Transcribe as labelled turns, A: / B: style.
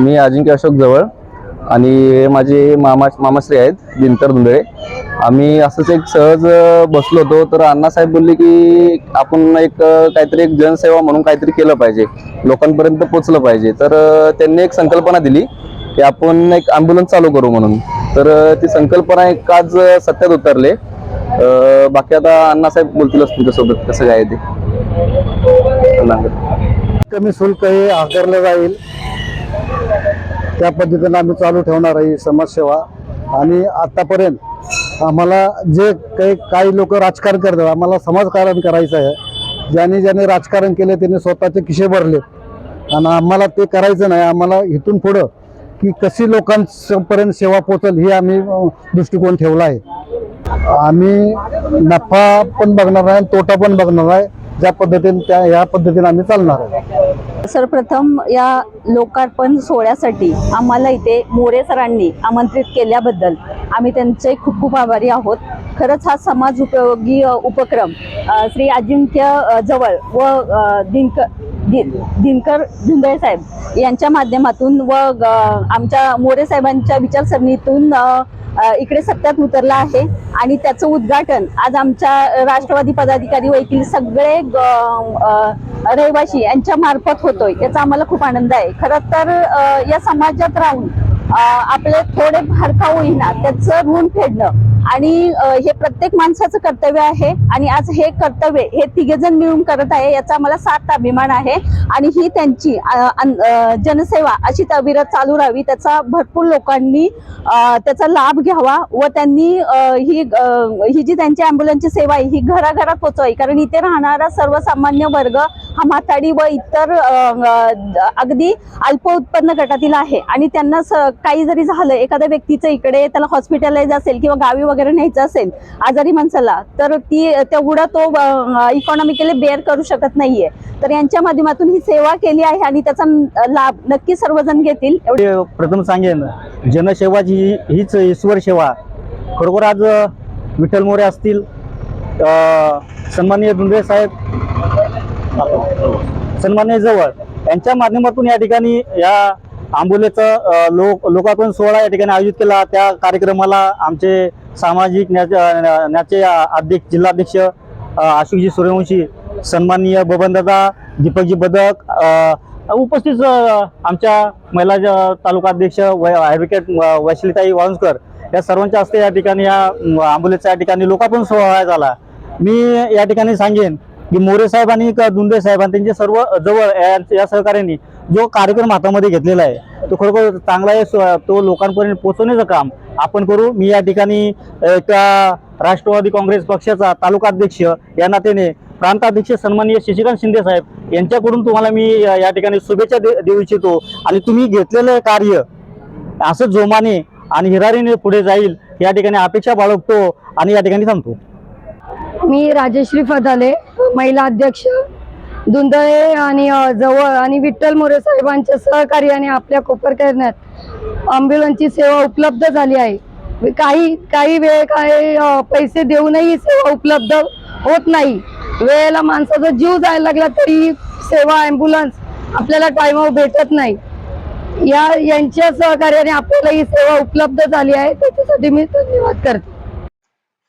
A: मी अजिंक्य अशोक जवळ आणि हे माझे मामा मामाश्री आहेत दिनकर धुंदळे. आम्ही असंच एक सहज बसलो होतो तर अण्णासाहेब बोलले की आपण एक काहीतरी एक जनसेवा म्हणून काहीतरी केलं पाहिजे. लोकांपर्यंत पोचलं पाहिजे. तर त्यांनी एक संकल्पना दिली की आपण एक अँब्युलन्स चालू करू म्हणून. तर ती संकल्पना एक आज सत्यात उतरले. बाकी आता अण्णासाहेब बोलतीलच तुमच्यासोबत कसं काय ते.
B: कमी शुल्क हे आकारलं जाईल. त्या पद्धतीनं आम्ही चालू ठेवणार आहे समाजसेवा. आणि आतापर्यंत आम्हाला जे काही काही लोक राजकारण करतात आम्हाला समाजकारण करायचं आहे. ज्याने ज्याने राजकारण केले त्यांनी स्वतःचे किशे भरले आणि आम्हाला ते करायचं नाही. आम्हाला इथून पुढं की कशी लोकांपर्यंत सेवा पोचल ही आम्ही दृष्टिकोन ठेवला आहे. आम्ही नफा पण बघणार आहे आणि तोटा पण बघणार आहे. ज्या पद्धतीने त्या या पद्धतीने आम्ही चालणार आहे.
C: सर्वप्रथम या लोकार्पण सोहळ्यासाठी आम्हाला इथे मोरे सरांनी आमंत्रित केल्याबद्दल आम्ही त्यांचे खूप खूप आभारी आहोत. खरंच हा समाज उपयोगी उपक्रम श्री अजिंक्य जवळ व दिनक दिनकर दिनकर धुंदळे साहेब यांच्या माध्यमातून व ग- आमच्या मोरे साहेबांच्या विचारसरणीतून इकडे सत्यात उतरला आहे आणि त्याचं उद्घाटन आज आमच्या राष्ट्रवादी पदाधिकारी वैकील सगळे ग- रहिवाशी यांच्या मार्फत होतोय. याचा आम्हाला खूप आनंद आहे. खरं तर या समाजात राहून आपले थोडे फार का होईना त्याचं ऋण फेडणं आणि हे प्रत्येक माणसाचं कर्तव्य आहे आणि आज हे कर्तव्य हे तिघेजण मिळून करत आहे याचा मला सात अभिमान आहे. आणि ही त्यांची अन- जनसेवा अशी अविरत चालू राहावी त्याचा भरपूर लोकांनी त्याचा लाभ घ्यावा व त्यांनी ही ही जी त्यांची अँब्युलन्सची सेवा आहे ही घराघरात पोचवावी कारण इथे राहणारा सर्वसामान्य वर्ग हा म्हाताडी व इतर अगदी अल्प उत्पन्न गटातील आहे. आणि त्यांना स- काही जरी झालं एखाद्या व्यक्तीचं इकडे त्याला हॉस्पिटलाइज असेल किंवा गावी वगैरे न्यायचं असेल आजारी माणसाला तर ती तेवढं तो इकॉनॉमिकली बेअर करू शकत नाहीये. तर यांच्या माध्यमातून ही सेवा केली आहे आणि त्याचा लाभ नक्की सर्वजण घेतील. एवढी
D: प्रथम सांगेन जनसेवाची हीच ईश्वर सेवा. खरोखर आज विठ्ठल मोरे असतील सन्माननीय धुंदे साहेब सन्माननीय जवळ यांच्या माध्यमातून या ठिकाणी या आंबोलेचं लोक लोकार्पण सोहळा या ठिकाणी आयोजित केला. त्या कार्यक्रमाला आमचे सामाजिक न्याचे अध्यक्ष जिल्हाध्यक्ष अ, आशुकजी सूर्यवंशी सन्माननीय बबनदादा दीपकजी बदक उपस्थित आमच्या महिला तालुका अध्यक्ष ॲडव्होकेट वैशिलीताई वाळुंजकर या सर्वांच्या हस्ते या ठिकाणी या आंबोलेचा या ठिकाणी लोकार्पण सोहळा झाला. मी या ठिकाणी सांगेन की मोरे साहेब आणि दुंदे साहेब आणि त्यांचे सर्व जवळ या- सहकार्यांनी जो कार्यक्रम हातामध्ये घेतलेला आहे तो खरोखर चांगला आहे. तो लोकांपर्यंत पोहोचवण्याचं काम आपण करू. मी या ठिकाणी एका राष्ट्रवादी काँग्रेस पक्षाचा तालुका अध्यक्ष या नात्याने प्रांताध्यक्ष सन्माननीय शशिकांत शिंदे साहेब यांच्याकडून तुम्हाला मी या या ठिकाणी शुभेच्छा दे- देऊ इच्छितो. आणि तुम्ही घेतलेलं कार्य असं जोमाने आणि हिरारीने पुढे जाईल या ठिकाणी अपेक्षा बाळगतो आणि या ठिकाणी थांबतो.
E: मी राजश्री फदाले महिला अध्यक्ष दुंदळे आणि जवळ आणि विठ्ठल मोरे साहेबांच्या सहकार्याने आपल्या कोपरकरण्यात अम्ब्युलन्सची सेवा उपलब्ध झाली आहे. काही काही वेळ काही पैसे देऊनही ही सेवा उपलब्ध होत नाही. वेळेला माणसाचा जीव जायला लागला तरी सेवा ॲम्ब्युलन्स आपल्याला टायमावर भेटत नाही. या यांच्या सहकार्याने आपल्याला ही सेवा उपलब्ध झाली आहे. त्याच्यासाठी मी धन्यवाद करते.